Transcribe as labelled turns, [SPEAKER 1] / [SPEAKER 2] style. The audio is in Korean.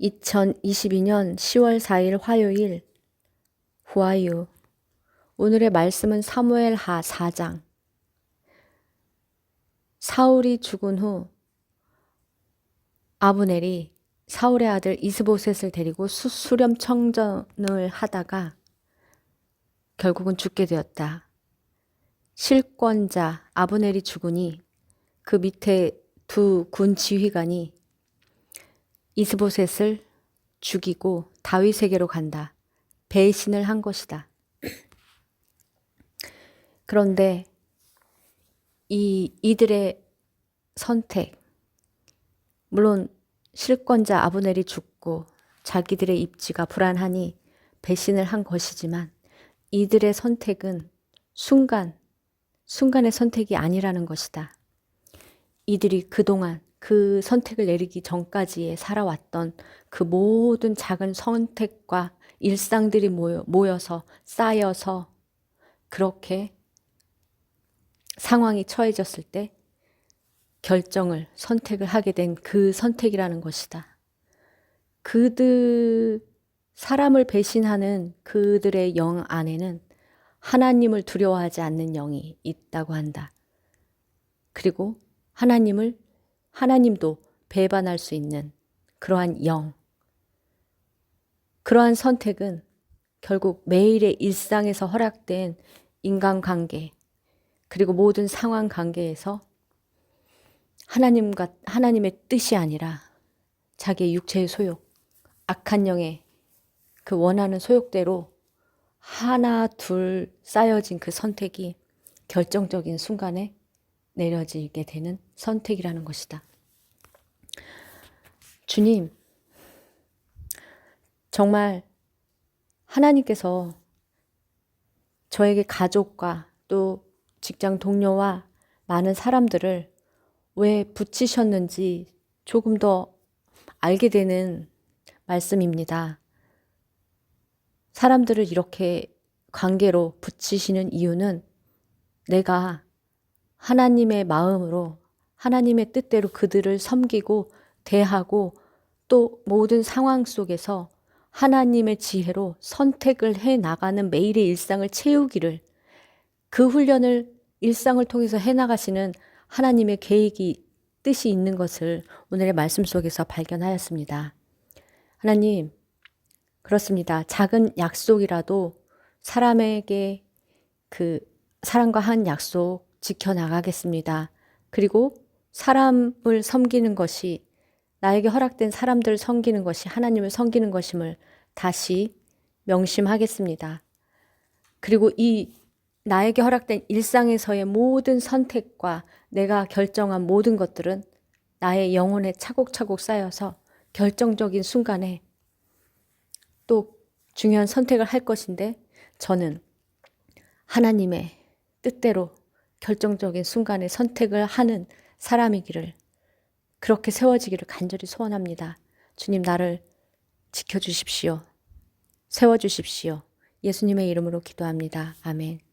[SPEAKER 1] 2022년 10월 4일 화요일. 후아유 오늘의 말씀은 사무엘 하 4장. 사울이 죽은 후 아브넬이 사울의 아들 이스보셋을 데리고 수, 수렴 청전을 하다가 결국은 죽게 되었다. 실권자 아브넬이 죽으니 그 밑에 두 군 지휘관이 이스보셋을 죽이고 다윗에게로 간다. 배신을 한 것이다. 그런데 이 이들의 선택 물론 실권자 아브넬이 죽고 자기들의 입지가 불안하니 배신을 한 것이지만 이들의 선택은 순간 순간의 선택이 아니라는 것이다. 이들이 그동안 그 선택을 내리기 전까지에 살아왔던 그 모든 작은 선택과 일상들이 모여, 모여서 쌓여서 그렇게 상황이 처해졌을 때 결정을, 선택을 하게 된 그 선택이라는 것이다. 그들, 사람을 배신하는 그들의 영 안에는 하나님을 두려워하지 않는 영이 있다고 한다. 그리고 하나님을, 하나님도 배반할 수 있는 그러한 영. 그러한 선택은 결국 매일의 일상에서 허락된 인간관계, 그리고 모든 상황 관계에서 하나님과 하나님의 뜻이 아니라 자기의 육체의 소욕, 악한 영의 그 원하는 소욕대로 하나 둘 쌓여진 그 선택이 결정적인 순간에 내려지게 되는 선택이라는 것이다. 주님, 정말 하나님께서 저에게 가족과 또 직장 동료와 많은 사람들을 왜 붙이셨는지 조금 더 알게 되는 말씀입니다. 사람들을 이렇게 관계로 붙이시는 이유는 내가 하나님의 마음으로 하나님의 뜻대로 그들을 섬기고 대하고 또 모든 상황 속에서 하나님의 지혜로 선택을 해 나가는 매일의 일상을 채우기를 그 훈련을 일상을 통해서 해 나가시는 하나님의 계획이 뜻이 있는 것을 오늘의 말씀 속에서 발견하였습니다. 하나님, 그렇습니다. 작은 약속이라도 사람에게 그 사람과 한 약속 지켜나가겠습니다. 그리고 사람을 섬기는 것이 나에게 허락된 사람들을 섬기는 것이 하나님을 섬기는 것임을 다시 명심하겠습니다. 그리고 이 나에게 허락된 일상에서의 모든 선택과 내가 결정한 모든 것들은 나의 영혼에 차곡차곡 쌓여서 결정적인 순간에 또 중요한 선택을 할 것인데 저는 하나님의 뜻대로 결정적인 순간에 선택을 하는 사람이기를 그렇게 세워지기를 간절히 소원합니다. 주님 나를 지켜주십시오. 세워주십시오. 예수님의 이름으로 기도합니다. 아멘.